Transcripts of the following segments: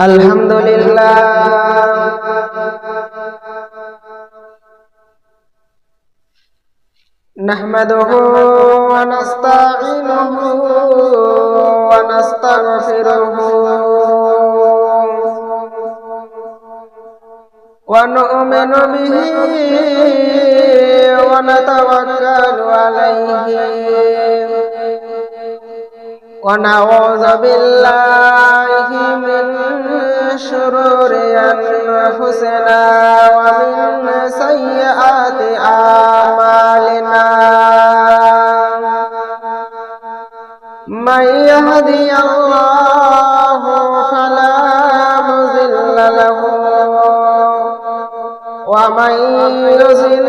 الحمد لله نحمده ونستعينه ونستغفره ونؤمن به ونتوكل عليه ونعوذ بالله من شرور أنفسنا ومن سيئات أعمالنا من يهدي الله فلا مضل له ومن يضلله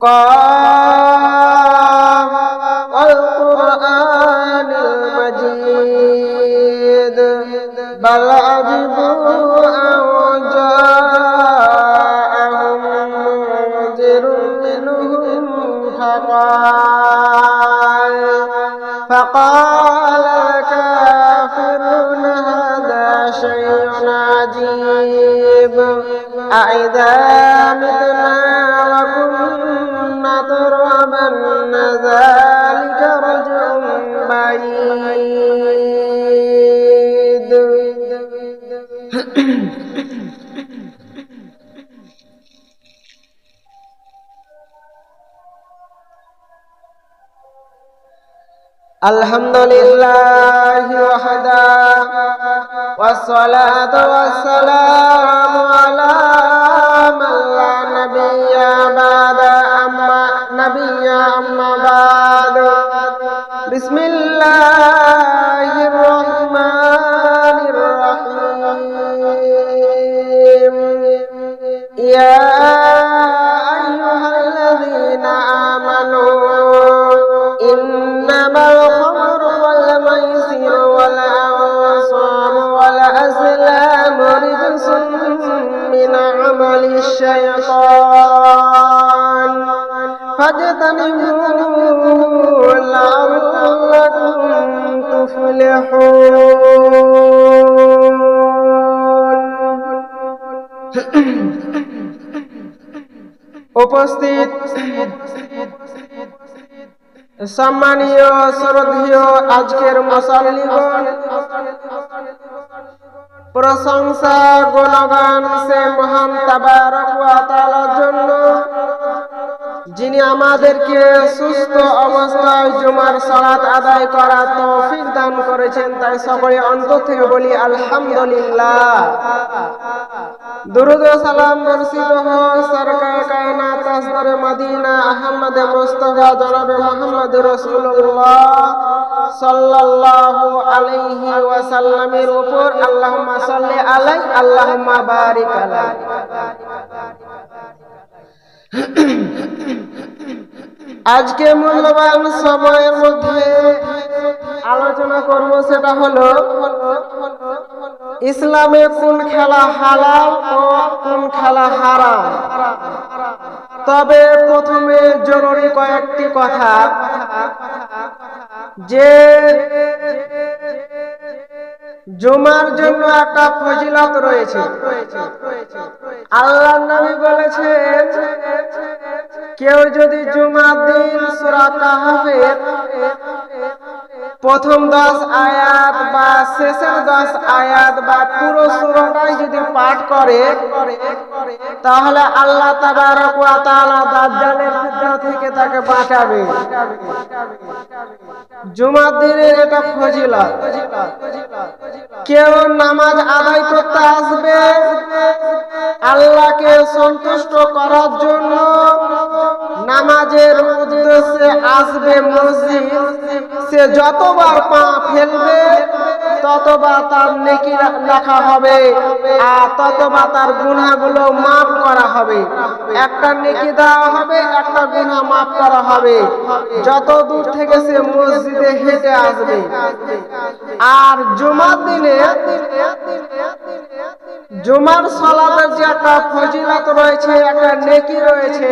قام الحمد لله وحده والصلاة والسلام فاجتنبوه لعلكم تفلحون উপস্থিত সম্মানীয় শ্রদ্ধেয় আজকের মুসল্লিগণ প্রশংসা গুণগান সে মহান তাবারক ওয়া তাআলার জন্য যিনি আমাদেরকে সুস্থ অবস্থায় জুমার সালাত আদায় করার তৌফিক দান করেছেন, তাই সকলে অন্তর থেকে বলি, আলহামদুলিল্লাহ। দুরুদ সালাম বর্ষিত হোক সরকার কায়নাত আসদরে মদিনা আহমদ মুস্তফা জনাবে মোহাম্মদ রাসূলুল্লাহ সাল্লাল্লাহু আলাইহি ওয়াসাল্লামের উপর। আল্লাহুম্মা সাল্লি আলাই, আল্লাহুম্মা বারিক আলাই। আজকে মূল্যবান সময়ের মধ্যে আলোচনা করব সেটা হলো, ইসলামে কোন খেলা হালাল ও কোন খেলা হারাম? তবে প্রথমে জরুরি কয়েকটি কথা। যে জুমার জন্য একটা ফজিলত রয়েছে। আল্লাহ নবী বলেছেন কেউ যদি জুমার দিন সুরা কাহফের প্রথম দশ আয়াত বা শেষের দশ আয়াত বা পুরো সুরটাই যদি পাঠ করে, তাহলে আল্লাহ থেকে তাকে বাঁচাবে জুমার দিনের এটা ফজিলত। কেউ নামাজ আদায় করতে আসবে, আল্লাহকে সন্তুষ্ট করার জন্য নামাজের উদ্দেশ্যে আসবে মসজিদ। সে যতবার পা ফেলবে, ততবার তার নেকি লেখা হবে। আর ততবার তার গুনাহগুলো মাফ করা হবে। একটা নেকি দেওয়া হবে, একটা গুনাহ মাফ করা হবে। যত দূর থেকে সে মসজিদে হেঁটে আসবে। আর জুমার দিনে, জুমার সলাতের যে একটা ফজিলত রয়েছে, একটা নেকি রয়েছে,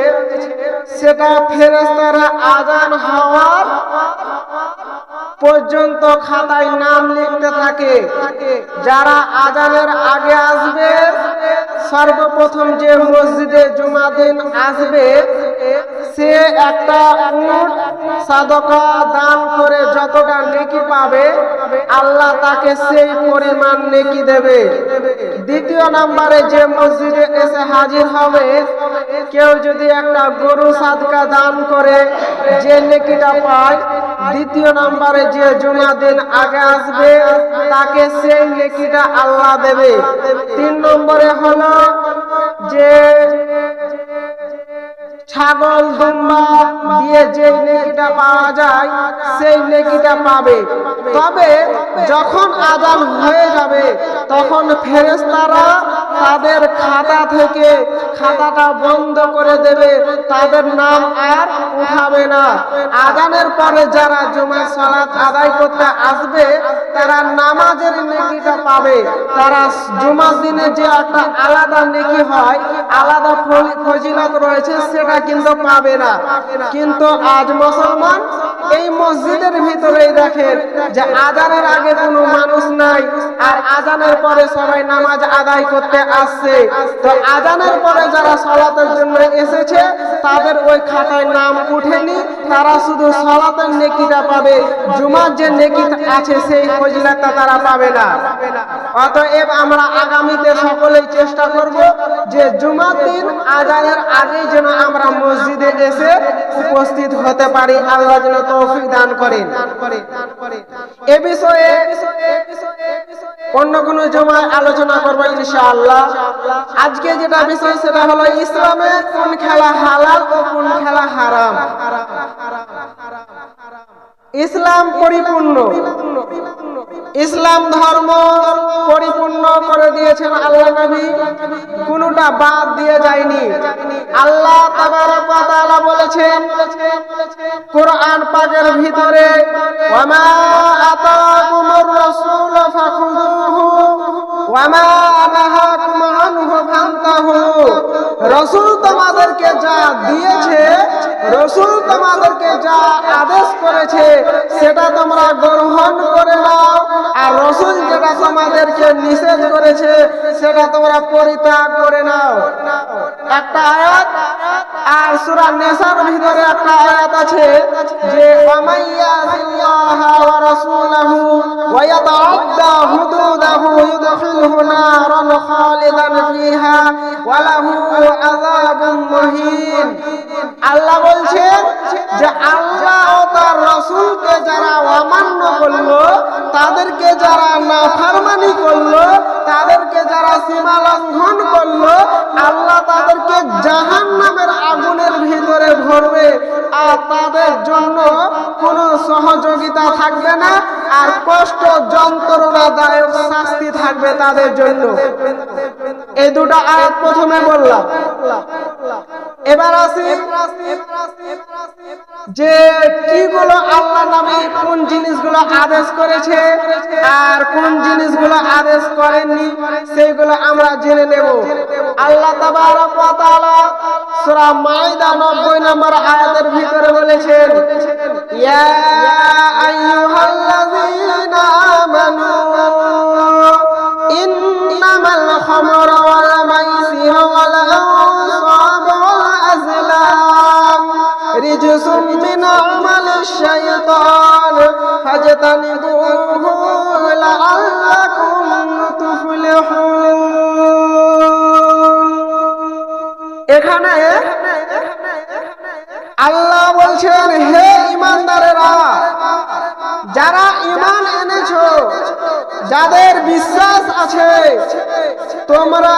সেটা ফেরেস্তারা আজান হওয়ার পর্যন্ত খাতায় নাম লিখতে থাকে। যারা আজানের আগে আসবে, সর্বপ্রথম যে মসজিদে জুমা দিন আসবে সে একটা উট সাদকা দান করে যতটা নেকি পাবে, আল্লাহ তাকে সেই পরিমাণ নেকি দেবে। দ্বিতীয় নম্বরে যে মসজিদে এসে হাজির হবে, কেউ যদি একটা গরু সাদকা দান করে, যে নেকিটা পায়, দ্বিতীয় নম্বরে যে জুমা দিন আগে আসবে, তাকে সেই নেকিটা আল্লাহ দেবে। তিন নম্বরে হলো যে ছাগল দুম্বা দিয়ে যে নেকিটা পাওয়া যায়, সেই নেকিটা পাবে। তবে যখন আজান হয়ে যাবে, তখন ফেরেস্তারা তাদের খাতা থেকে খাতাটা বন্ধ করে দেবে। তাদের নাম আর উঠাবে না। আজানের পরে যারা জুমার সালাত আদায় করতে আসবে, তারা নামাজের নেকিটা পাবে। তারা জুমার দিনে যে একটা আলাদা নেকি হয়, আলাদা ফজিলত রয়েছে, সেটা কিন্তু পাবে না। কিন্তু আজ মুসলমান এই মসজিদের ভিতরেই দেখেন যে আজানের আগে কোনো মানুষ নাই, আর আজানের পরে সবাই নামাজ আদায় করতে আসছে। তো আজানের পরে যারা সলাতের জন্য এসেছে, তাদের ওই খাতায় নাম উঠেনি, তারা শুধু সলাতের নেকিটা পাবে। জুমার যে নেকি আছে, সেই ফজিলাতটা তারা পাবে না। অতএব আমরা আগামীতে সকলেই চেষ্টা করব যে জুমার দিন আজানের আগেই যেন আমরা মসজিদে এসে উপস্থিত হতে পারি। আল্লাহ যেন দান করেন। এ বিষয়ে অন্য কোন জমায় আলোচনা করব ইনশাআল্লাহ। আজকে যেটা বিষয় সেটা হলো ইসলামে কোন খেলা হালাল ও কোন খেলা হারাম। ইসলাম পরিপূর্ণ। ইসলাম ধর্ম পরিপূর্ণ করে দিয়েছেন আল্লাহ নবী। কোনটা বাদ দিয়ে যায়নি। আল্লাহ বলেছেন, কোরআন পাকের ভিতরে, ওয়ামা আতাকুমুর রাসূল ফাখুযুহু রাসূল তোমাদেরকে যা দিয়েছে, রসুল তোমাদেরকে যা আদেশ করেছে, সেটা তোমরা গ্রহণ করে নাও। আর রসুল যেটা তোমাদেরকে নিষেধ করেছে, সেটা তোমরা পরিত্যাগ করে নাও। একটা আয়াত আর সূরা নেসার ভিতরে একটা আয়াত আছে যে ওয়ামাইয়াজিল্লাহা ওয়া রাসূলাহু ওয়া ইয়াতাআদ্দা হুদুদাহু ইউদখিলহু নারান খালিদান ফিহা ওয়া লাহু আযাবুন মুহিন। আল্লাহ বলছেন যে, আল্লাহ ও তার রাসূলকে যারা অমান্য করল তাদেরকে যারা নাফরমানি করল, তাদেরকে যারা সীমা লঙ্ঘন করল, আল্লাহ তাদেরকে জাহান নামের আগুনের ভিতরে ভরবে। আর তাদের জন্য কোনো সহযোগিতা থাকবে না, আর কষ্ট যন্ত্রণাদায়ক শাস্তি থাকবে তাদের জন্য। এই দুটো আয়াত প্রথমে বললাম। এবার আসি যে কিগুলো আল্লাহ নবী কোন জিনিসগুলো আদেশ করেছে আর কোন জিনিসগুলো আদেশ করেননি, সেইগুলো আমরা জেনে নেব। আল্লাহ তাবারক মাইদা 90 নম্বর আয়াতের ভিতরে বলেছেন, ইয়া আইয়ুহাল্লাযীনা আমানু ইন্নামাল খামরু ওয়াল আছে। তোমরা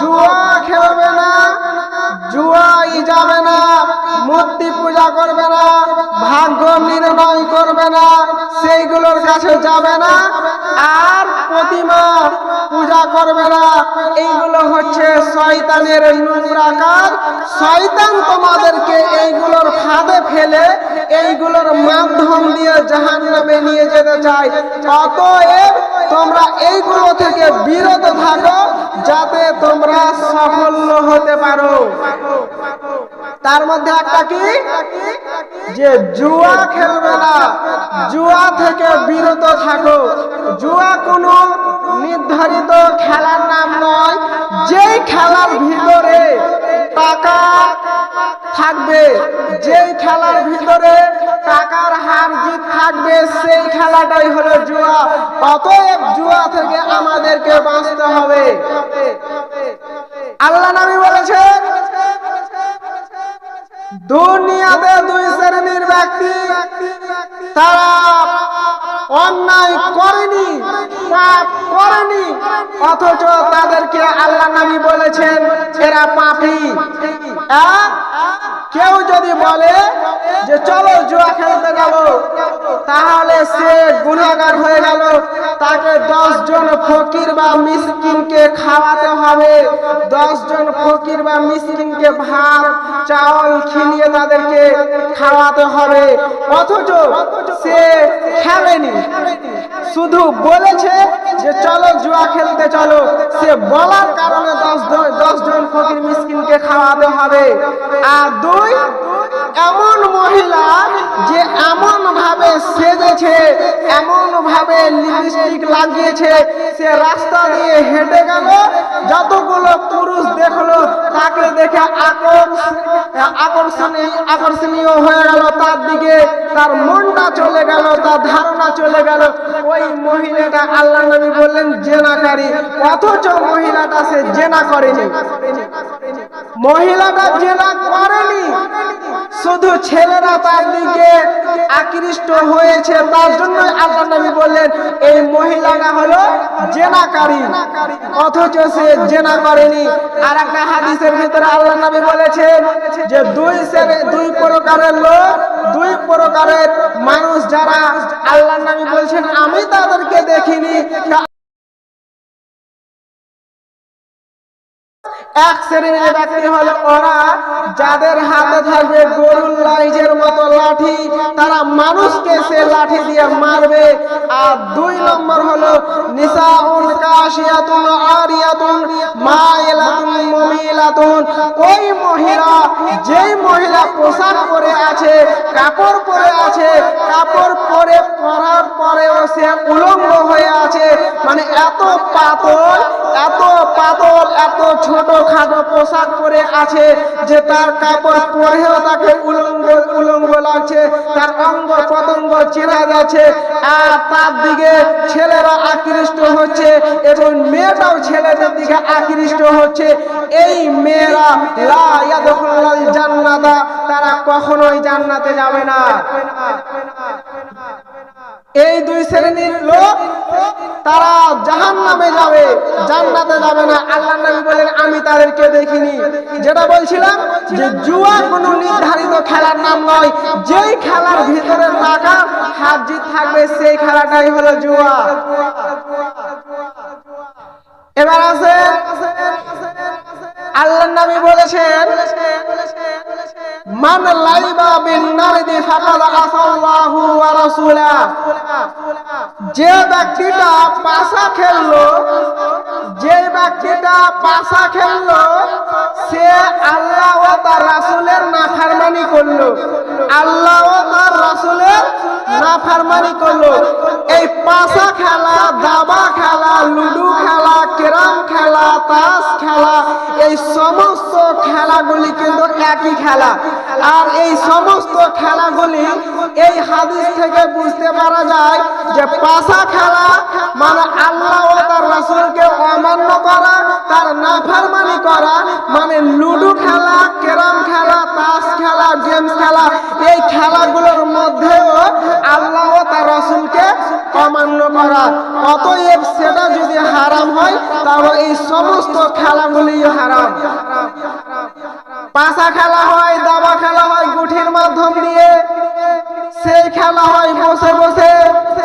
জুয়া খেলবে না, জুয়াই যাবে না, মূর্তি পূজা করবে না, ভাগ্য নির্ণয় করবে না, সেইগুলোর কাছে যাবে না, আর প্রতিমা পূজা করবে না। এইগুলো হচ্ছে শয়তানের নোংরা কাজ। শয়তান তোমাদেরকে এইগুলোর ফাঁদে ফেলে, এইগুলোর মাধ্যম দিয়ে জাহান নামে নিয়ে যেতে চাই অতএব তোমরা এইগুলো থেকে বিরত থাকো যাতে তোমরা সাফল্য হতে পারো। তার মধ্যে একটা কি? যে জুয়া খেলবে না। জুয়া থেকে বিরত থাকো। জুয়া কোনো নির্ধারিত খেলার নাম নয়, যেই খেলার ভিতরে টাকা থাকবে, যেই খেলার ভিতরে টাকার হার জিত থাকবে, সেই খেলাটাই হলো জুয়া। অতএব জুয়া থেকে আমাদেরকে বাঁচতে হবে। আল্লাহ নবী বলেছেন দুনিয়াতে দুই শ্রেণির ব্যক্তি, তারা অন্যায় করেনি, পাপ করেনি, অথচ তাদেরকে আল্লাহ নবী বলেছেন, এরা পাপি। কেউ যদি বলে যে চলো জুয়া খেলতে যাব তাহলে সে গুণাগার হয়ে গেল। তাকে দশ জন ফকির বা মিসকিনকে খাওয়াতে হবে। দশ জন ফকির বা মিসকিনকে ভাত, চাউল খিলিয়ে তাদেরকে খাওয়াতে হবে। অথচ সে খেলেনি। শুধু বলেছে যে চলো জুয়া খেলতে চলো। সে বলার কারণে দশ দশ জন ফকির মিসকিনকে খাওয়াতে হবে। আর দুই, এমন মহিলা যে এমন ভাবে সেজেছে এমন ভাবে লিপস্টিক লাগিয়েছে, সে রাস্তা দিয়ে হেঁটে গেল, যতগুলো পুরুষ দেখল তাকে দেখে আকর্ষণীয় আকর্ষণীয় হয়ে গেল তার দিকে, তার মনটা চলে গেল, তার ধারণা চলে গেল, ওই মহিলাটা আল্লাহ নবী বললেন, জেনাকারী। অথচ মহিলাটা সে জেনা করেনি। মহিলাটা জেনা করেনি। শুধু ছেলেরা তার দিকে আকৃষ্ট হয়েছে। তার জন্য আল্লাহ নবী বললেন, এই মহিলাটা হলো জেনাকারী। অথচ সে জেনা করেনি। আর একটা হাদিসের ভিতরে আল্লাহ নবী বলেছেন যে, দুই দুই প্রকারের লোক, দুই প্রকারের মানুষ যারা। আল্লাহ নবী বলছেন, আমি তাদেরকে দেখিনি। এক শ্রেণির ব্যক্তি হলো ওরা, যাদের হাতে থাকবে গরুর লাইজের মতো লাঠি। তারা মানুষকে সে লাঠি দিয়ে মারবে। আর দুই নম্বর হলো আরিয়াতুন মাইলাতুন ওই মহিলা, যেই মহিলা পোশাক পরে আছে, কাপড় পরে আছে, কাপড় পরে পরার পরেও সে উলঙ্গ হয়ে আছে। মানে এত পাতল এত পাতল, এত ছোট খাটো পোশাক পরে আছে যে তার কাপড় পরেও তাকে উলঙ্গ উলঙ্গ লাগছে, তার অঙ্গ প্রত্যঙ্গ চেনা যাচ্ছে, আর তার দিকে ছেলেরা আকৃষ্ট হচ্ছে এবং মেয়েটাও ছেলেদের দিকে আকৃষ্ট হচ্ছে। এই মেয়েরা, লা ইয়াদখুলুল জান্নাতা, তারা কখনোই জান্নাতে যাবে না। এই দুই শ্রেণির লোক, তারা জাহান নামে যাবে, জান্নাতে যাবে না। আল্লাহ নবী বলেন, আমি তাদেরকে দেখিনি। যেটা বলছিলাম যে জুয়া কোনো নির্ধারিত খেলার নাম নয়। যেই খেলার ভিতরে টাকা হাত জিত থাকবে, সেই খেলাটাই হলো জুয়া। এবার আছে, আল্লাহ নবী বলেছেন, মান লাইবা যে ব্যক্তিটা পাশা খেললো, যে ব্যক্তিটা পাশা খেললো, সে আল্লাহ ও তার রাসূলের নাফরমানি করল। আল্লাহ ও তার রাসূলের নাফরমানি করল। এই পাশা খেলা, দাবা খেলা, লুডু খেলা, ক্যারাম খেলা, তাস খেলা, এই সমস্ত খেলাগুলি কিন্তু একই খেলা। আর এই সমস্ত খেলাগুলি এই হাদিস থেকে বুঝতে পারা যায় যে পাশা খেলা মানে আল্লাহ ও তার রাসূলকে অমান্য করা, তার নাফরমানি করা মানে লুডো খেলা ক্যারাম খেলা, তাস খেলা, গেমস খেলা, এই খেলাগুলোর মধ্যেও আল্লাহ ও তার রাসূলকে অমান্য করা। অতএব সেটা যদি হারাম হয়, তাহলে এই সমস্ত খেলাগুলি হারাম। পাশা খেলা হয়, দাবা খেলা হয় গুঠির মাধ্যম দিয়ে। সেই খেলা হয় বসে বসে,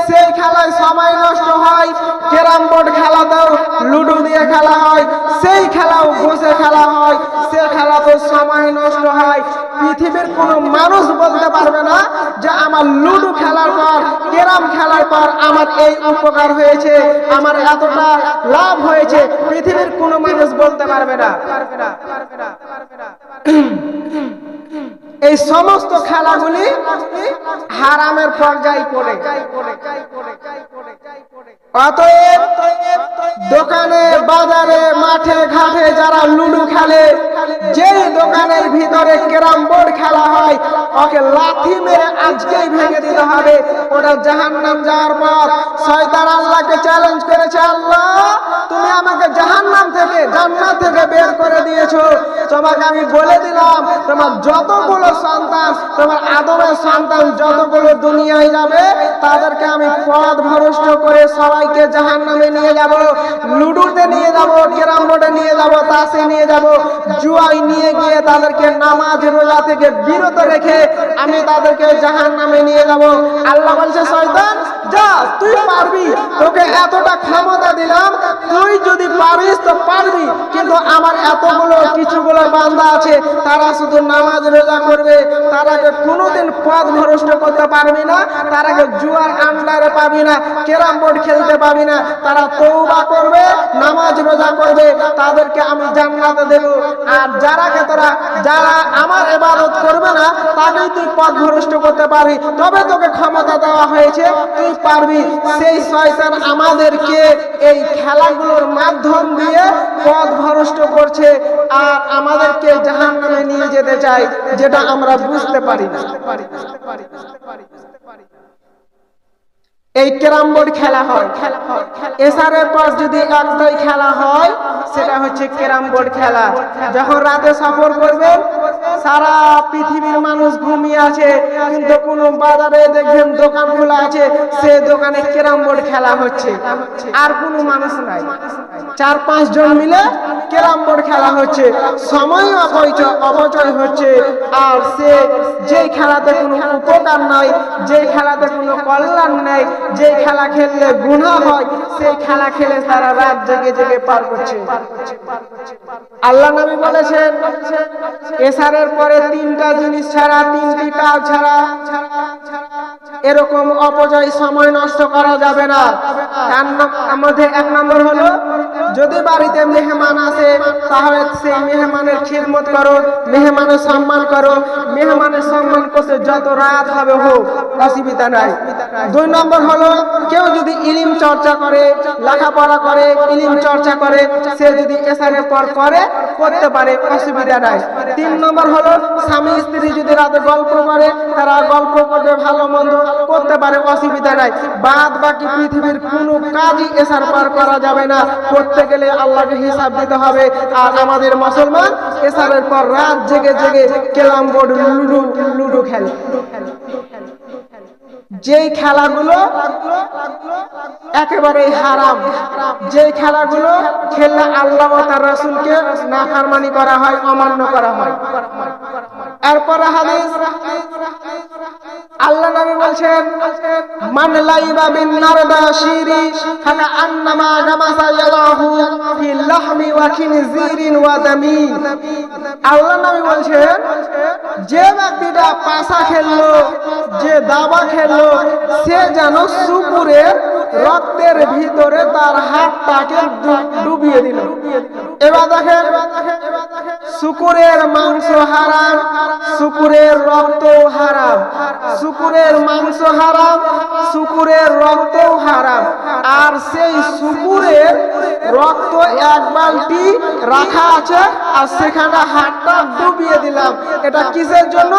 সেই খেলায় সময় নষ্ট হয়। ক্যারাম বোর্ড খেলাতেও লুডো দিয়ে খেলা হয়, সেই খেলাও বসে খেলা হয়। সে খেলাতে সময় নষ্ট হয়। পৃথিবীর কোনো মানুষ বলতে পারবে না যে আমার লুডো খেলার পর, ক্যারাম খেলার পর আমার এই উপকার হয়েছে, আমার এতটা লাভ হয়েছে। পৃথিবীর কোনো মানুষ বলতে পারবে না। এই সমস্ত খেলাগুলি হারামের পর্যায়ে পড়ে। অতএব দোকানে, বাজারে, মাঠে, ঘাটে যারা লুডু খেলে দোকানের ভিতরে ক্যারাম বোর্ড খেলা হয়। ওকে লাথি মেরে আজকেই ভেঙে দিতে হবে। ওটা জাহান্নাম যাওয়ার পর শয়তান আল্লাহকে চ্যালেঞ্জ করেছে, আল্লাহ! তুমি আমাকে জাহান্নাম থেকে, জান্নাত থেকে বের করে দিয়েছ। তোমাকে আমি বলে দিলাম, তোমার যতগুলো সন্তান, তোমার আদমের সন্তান যতগুলো দুনিয়ায় যাবে, তাদেরকে আমি পথ ভরষ্ট করে সবাইকে জাহান নামে নিয়ে যাব। লুডুতে নিয়ে যাব, ক্যারাম বোর্ডে নিয়ে যাব, তাসে নিয়ে যাব জুয়াই নিয়ে গিয়ে তাদেরকে নামাজ রোজা থেকে বিরত রেখে আমি তাদেরকে জাহান নামে নিয়ে যাব। আল্লাহ বলছে, শয়তান, যা, তুই পারবি। তোকে এতটা ক্ষমতা দিলাম তুই যদি পারিস তো পারবি, কিন্তু আমার এতগুলো কিছুগুলো বান্দা আছে, তারা শুধু নামাজ রোজা করবে, তারাকে কোনোদিন পথ ভ্রষ্ট করতে পারবি না, তারাকে জুয়ার আন্ডারে পাবি না, ক্যারাম বোর্ড খেলতে পাবি না, তারা তৌবা করবে, নামাজ রোজা করবে, তাদেরকে আমি জান্নাতে দেব। আর যারাকে তোরা, যারা আমার ইবাদত করবে না, তাকেই তুই পথ ভ্রষ্ট করতে পারবি। তবে তোকে ক্ষমতা দেওয়া হয়েছে, তুই পারবি। সেই শয়তান আমাদেরকে এই খেলাগুলোর মাধ্যম দিয়ে পথ ভ্রষ্ট করছে আর আমাদেরকে জাহান নামে নিয়ে যেতে চাই যেটা আমরা বুঝতে পারি না। এই ক্যারাম বোর্ড খেলা হয়। এসারের পর যদি একটাই খেলা হয়, সেটা হচ্ছে ক্যারাম বোর্ড খেলা। যখন রাতে সফর করবেন সারা পৃথিবীর মানুষ ঘুমিয়ে আছে, কিন্তু কোন বাজারে দেখবেন দোকান খোলা আছে, সে দোকানে ক্যারাম বোর্ড খেলা হচ্ছে। আর কোনো মানুষ নাই। চার পাঁচ জন মিলে ক্যারাম বোর্ড খেলা হচ্ছে। সময় অপচয় অপচয় হচ্ছে। আর সে যে খেলাতে কোনো উপকার নাই, যে খেলাতে কোনো কল্যাণ নেই যে খেলা খেললে গুণা হয়, সেই খেলা খেলে সারা রাত জেগে জেগে পার করছে। আল্লাহ নবী বলেছেন, এসারের পরে তিনটা জিনিস ছাড়া, তিনটি কাজ ছাড়া এরকম অপচয় সময় নষ্ট করা যাবে না। তার মধ্যে এক নম্বর হলো, যদি বাড়িতে মেহমান আসে, তাহলে সেই মেহমানের খিদমত করো, মেহমানের সম্মান করো। মেহমানের সম্মান করতে যত রাত হবে হোক, অসুবিধা নাই। দুই নম্বর হলো কেউ যদি ইলিম চর্চা করে, লেখাপড়া করে, ইলিম চর্চা করে, সে যদি এসারের পর করে, করতে পারে, অসুবিধা নাই। তিন নম্বর হলো, স্বামী স্ত্রী যদি রাতে গল্প করে, তারা গল্প করবে, ভালো মন্দ করতে পারে, অসুবিধা নাই। বাদ বাকি পৃথিবীর কোনো কাজই এসার পার করা যাবে না। করতে গেলে আল্লাহকে হিসাব দিতে হবে। আর আমাদের মুসলমান এসারের পর রাত জেগে জেগে কেলাম বোর্ড লুডু লুডু খেলে। যেই খেলাগুলো একেবারে হারাম যেই খেলাগুলো খেললে আল্লাহ তার রাসুলকে নাফারমানি করা হয়, অমান্য করা হয়। এরপরে আল্লাহ নবী বলছেন, মান লাইবা ইয়াদাহু ফি লাহমি ওয়া খিনজিরিন ওয়া দামি। আল্লাহ নবী বলছেন, যে ব্যক্তিটা পাশা খেললো, যে দাবা খেললো, সে যেন শুকুরের রক্তের ভিতরে তার হাতটাকে ডুবিয়ে দিল। এবার দেখেন শুকুরের মাংস হারাম, শুকুরের রক্ত হারাম, শুকুরের মাংস হারাম, শুকুরের রক্ত হারাম। আর সেই শুকুরের রক্ত এক বালতি রাখা আছে, আর সেখানে হাতটা ডুবিয়ে দিলাম। এটা কিসের জন্য?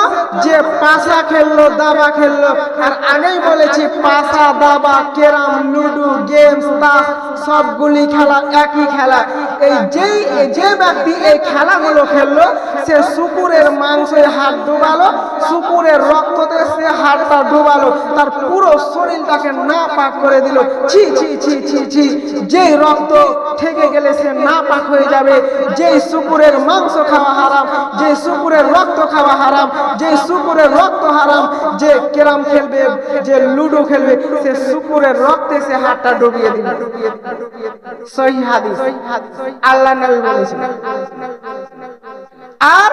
যে পাশা খেললো, দাবা খেললো। আর আগেই বলেছি, পাশা, দাবা কেরাম লুডু, গেমস, তাস, সবগুলি খেলা একই খেলা। এই যেই যে ব্যক্তি এই খেলাগুলো খেললো, সে শুকুরের মাংসে হাত ডুবালো, শুকুরের রক্ততে সে হাতটা ডুবালো, তার পুরো শরীরটাকে না পাক করে দিল। ছি ছি ছি ছি ছি, যেই রক্ত ঠেকে গেলে সে না পাক হয়ে যাবে, যেই শুকুরের মাংস খাওয়া হারাম যে শুকুরের রক্ত খাওয়া হারাম যে শুকুরের রক্ত হারাম, যে কেরাম খেলবে, যে লুডো খেলবে, সে শুকুরের রক্তে সে হাতটা ডুবিয়ে দিল। সহি হাদিস। আল্লাহ নবী বলেছেন। আর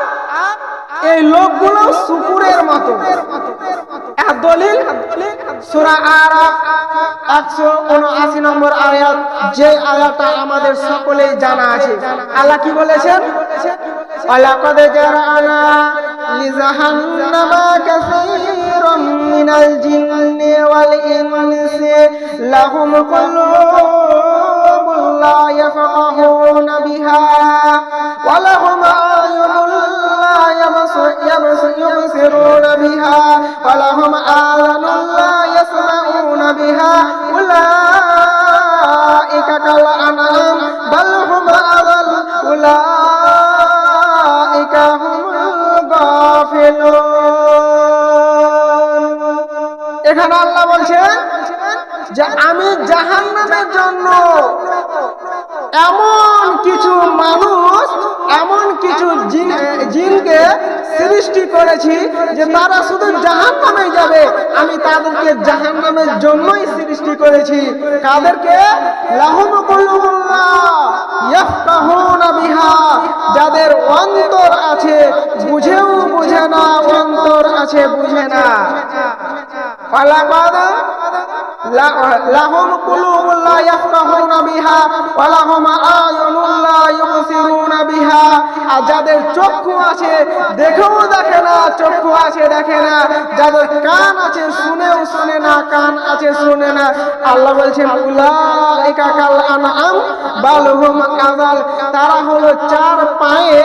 এই লোকগুলো শুকুরের মতো। দলিল, সূরা আরাফ 179 নম্বর আয়াত, যে আয়াতটা আমাদের সকলেই জানা আছে। আল্লাহ কি বলেছেন? জিন্নি ওয়াল ইনসি, লাহুম কুলুবুন লা ইয়াফকাহুনা বিহা ওয়া লাহুম আয়ুনুন লা يبصرون بها ولهم آذان لا يسمعون بها أولئك كالأنعام بل هم أضل أولئك هم الغافلون এখানে আল্লাহ বলছেন যে আমি জাহান্নামের জন্য এমন কিছু মানুষ, এমন কিছু জিনকে সৃষ্টি করেছি যে তারা শুধু জাহান নামে যাবে। আমি তাদেরকে জাহান নামের জন্যই সৃষ্টি করেছি। কাদেরকে যাদের অন্তর আছে, বুঝেও বুঝে না, অন্তর আছে, বুঝে না। লাহুম قلوب لا يفقهون بها ولهم লাহুম لا يبصرون بها আর যাদের চক্ষু আছে, দেখেও দেখে না, চক্ষু আছে দেখে না। যাদের কান আছে, শুনেও শুনে না, কান শুনে না। আল্লাহ বলছেন তারা হলো চার পায়ে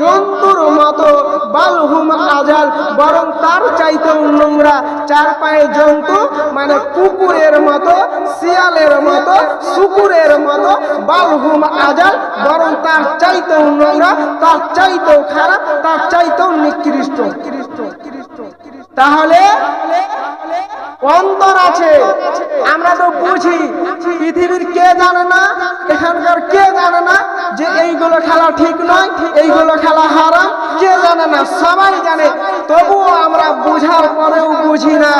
জন্তুর মতো বাল হুম আজাল বরং তার চাইতেও নোংরা। চার পায়ে জন্তু মানে কুকুরের মতো, শিয়ালের মতো, শুকুরের মতো বালহুম আজাল বরং তার চাইতেও নোংরা, তার চাইতেও খারাপ, তার চাইতেও নিকৃষ্ট। তাহলে অন্তর আছে। আমরা তো বুঝি পৃথিবীর কে জানে না, এখানকার কে জানে না যে এইগুলো খেলা ঠিক নয়, এইগুলো খেলা হারাম। কে জানে না, সবাই জানে। তবুও আমরা বুঝার পরেও বুঝি না,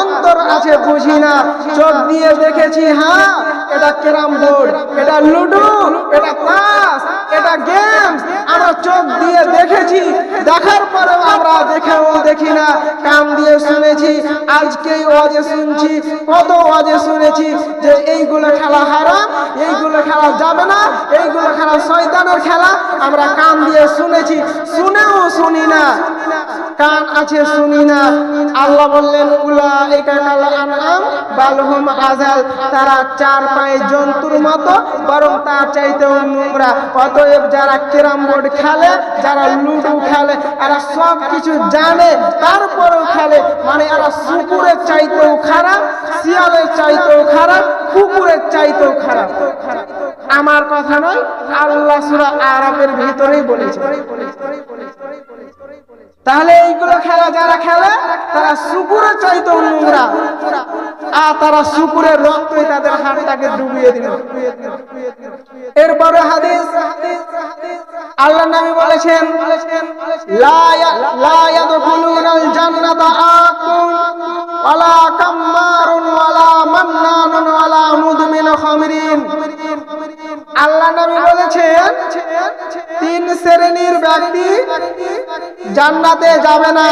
অন্তর আছে বুঝি না। চোখ দিয়ে দেখেছি হ্যাঁ এটা ক্যারাম বোর্ড, এটা লুডো, এটা তাস, এটা গেমস। আমরা চোখ দিয়ে দেখেছি, দেখার পরেও আমরা দেখেও দেখি না। কান দিয়ে শুনেছি, আজকেই ওয়াজে শুনছি, কত ওয়াজে শুনেছি যে এইগুলো খেলা হারাম, এইগুলো খেলা যাবে না, এইগুলো খেলা শয়তানের খেলা। আমরা কান দিয়ে শুনেছি, শুনেও শুনি না। কান আছে, শুনি না। আল্লাহ বললেন উলা একা কালা আনাম বালহুম আজাল তারা চার পায়ে জন্তুর মতো, বরং তার চাইতেও নোংরা। অতএব যারা ক্যারাম বোর্ড খেলে, যারা লুডো খেলে, এরা সব কিছু জানে, তারপরেও খেলে। মানে এরা শুকুরের চাইতেও খারাপ, শিয়ালের চাইতেও খারাপ, কুকুরের চাইতেও খারাপ। আমার কথা নয়, আল্লাহ সুরা আরবের ভিতরেই বলেছে। তাহলে এইগুলো খেলা যারা খেলে, তারা শুকুরের চাইতেও নোংরা আর তারা শুকুরের রক্তই তাদের হাতটাকে ডুবিয়ে দিল। এরপরে হাদিস, আল্লাহ নবী বলেছেন, লা লা ইয়াদখুলুনাল জান্নাতা ওয়ালা কাম্মারুন ওয়ালা মান্নানুন ওয়ালা মুদমিন খামরিন। আল্লাহ নবী বলেছেন, তিন শ্রেণির ব্যক্তি জান্নাতে যাবে না,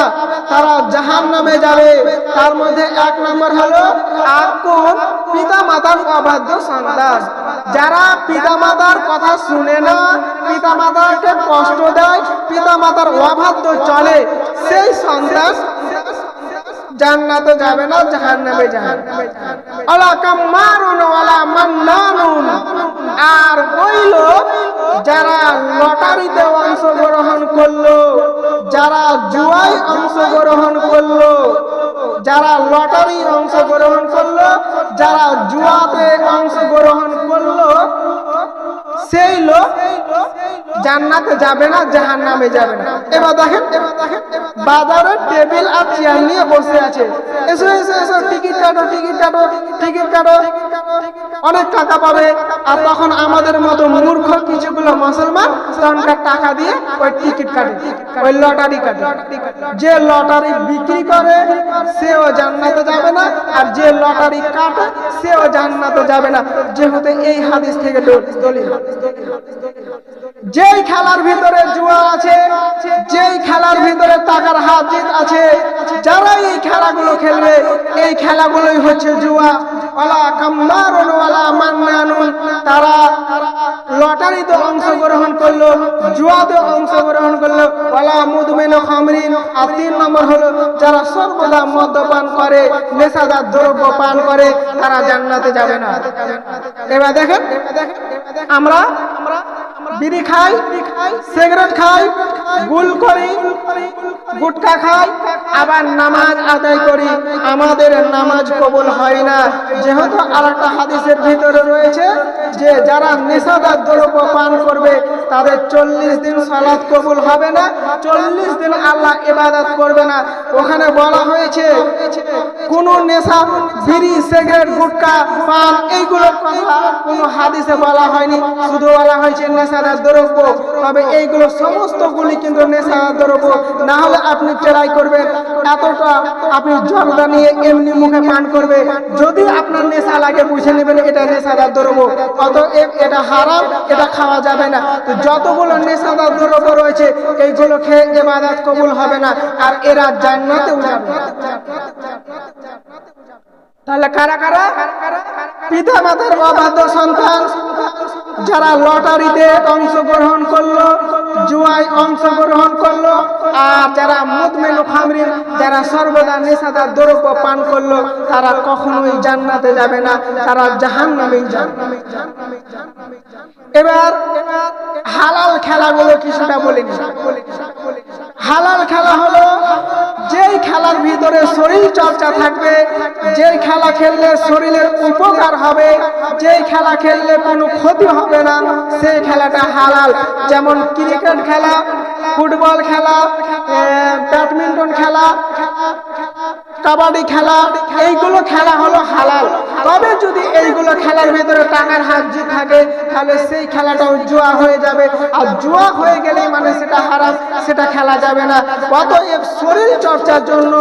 তারা জাহান্নামে যাবে। তার মধ্যে এক নম্বর হলো আকুন পিতা মাতার অবাধ্য সন্তান। যারা পিতা মাতার কথা শুনে না পিতা মাতাকে কষ্ট দেয় পিতা মাতার অবাধ্য চলে, সেই সন্তান জান্নাতে যাবে না, জাহান্নামে যাবে। আলা কাম্মারুন ওয়ালা মান্নানুন। আর ওই যারা লটারিতে অংশগ্রহণ করল, যারা জুয়ায় অংশগ্রহণ করল, যারা লটারি অংশগ্রহণ করল, যারা জুয়াতে অংশগ্রহণ করল সেই লোক জান্নাতে যাবে না জাহান নামে যাবে না। এবার দেখেন, বাজারে টেবিল আর চেয়ার নিয়ে বসে আছে। এসো এসো এসো, টিকিট কাটো টিকিট কাটো টিকিট কাটো। অনেক টাকা পাবে। আর তখন আমাদের মতো মূর্খ কিছুগুলো মুসলমান তখনকার টাকা দিয়ে ওই টিকিট কাটে, ওই লটারি কাটে। যে লটারি বিক্রি করে, সেও জান্নাতে যাবে না। আর যে লটারি কাটে, সেও জান্নাতে যাবে না। যেহেতু এই হাদিস থেকে দলিল। যেই খেলার ভিতরে জুয়া আছে, যেই খেলার ভিতরে টাকার হাত জিত আছে, যারা এই খেলাগুলো খেলবে, এই খেলাগুলোই হচ্ছে জুয়া। ওয়ালা কাম্মারুন ওয়ালা তারা লটারিতে অংশগ্রহণ করল, জুয়াতে অংশগ্রহণ করল। ওয়ালা মুদমিন খামরিন, আর তিন নম্বর হলো যারা সর্বদা মদ্যপান করে, নেশাদার দ্রব্য পান করে, তারা জান্নাতে যাবে না। এবার দেখেন, আমরা বিড়ি খাই, সিগারেট খাই, গুল করি, গুটকা খাই, আবার নামাজ আদায় করি। আমাদের নামাজ কবুল হয় না। যেহেতু আর একটা হাদিসের ভিতরে রয়েছে যে, যারা নেশাদার দ্রব্য পান করবে, তাদের চল্লিশ দিন সালাদ কবুল হবে না, চল্লিশ দিন আল্লাহ ইবাদত করবে না। ওখানে বলা হয়েছে, কোন নেশা, বিড়ি, সিগারেট, গুটকা, পান, এইগুলোর কথা কোনো হাদিসে বলা হয়নি। শুধু বলা হয়েছে নেশাদার দ্রব্য। তবে এইগুলো সমস্তগুলি কিন্তু নেশাদার দ্রব্য। না হলে আপনি ট্রাই করবেন এতটা আপনি জলটা নিয়ে এমনি মুখে পান করবে। যদি আপনার নেশা লাগে বুঝে নেবেন, এটা নেশাদার দ্রব্য। অতএব এটা হারাম, এটা খাওয়া যাবে না। তো যতগুলো নেশাদার দ্রব্য রয়েছে, এইগুলো খেয়ে এবাদাত কবুল হবে না, আর এরা জান্নাতে যাবে তাহলে কারা কারা কারা কারা? পিতা মাতার অবাধ্য সন্তান, যারা লটারিতে অংশগ্রহণ করল, জুয়ায় অংশগ্রহণ করল, আর যারা মুদমেনু খামরিন, যারা সর্বদা নেশাদার দ্রব্য পান করল, তারা কখনোই জান্নাতে যাবে না, তারা জাহান যাবে। এবার হালাল খেলাগুলো কি সেটা বলিনি হালাল খেলা হলো, যেই খেলার ভিতরে শরীর চর্চা থাকবে, যেই খেলা খেললে শরীরের উপকার হবে। যেই খেলা খেললে কোনো ক্ষতি হবে না সেই খেলাটা হালাল। যেমন ক্রিকেট খেলা, ফুটবল খেলা ব্যাডমিন্টন খেলা কাবাডি খেলা, এইগুলো খেলা হলো হালাল। তবে যদি এইগুলো খেলার ভিতরে টাকার হাত জি থাকে, তাহলে সেই খেলাটাও জুয়া হয়ে যাবে। আর জুয়া হয়ে গেলেই মানে সেটা হারাম, সেটা খেলা যাবে না। অতএব শরীর চর্চার জন্য,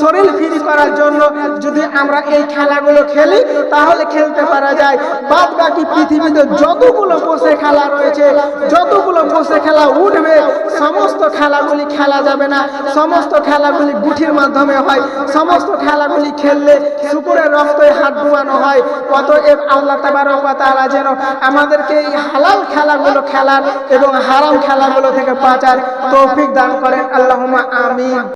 শরীর ফ্রি করার জন্য যদি আমরা এই খেলাগুলো খেলি, তাহলে খেলতে পারা যায়। বাদ বাকি পৃথিবীতে যতগুলো বসে খেলা রয়েছে, যতগুলো বসে খেলা উঠবে, সমস্ত খেলাগুলি খেলা যাবে না। সমস্ত খেলাগুলি গুঠির মাধ্যমে হয় সমস্ত খেলাগুলি খেললে শুকুরের রক্ত হাত ডুবানো হয়। অতএব আল্লাহ তাআলা যেন আমাদেরকে এই হালাল খেলাগুলো খেলার এবং হারাম খেলাগুলো থেকে বাঁচার তৌফিক দান করেন। আল্লাহমা আমিন।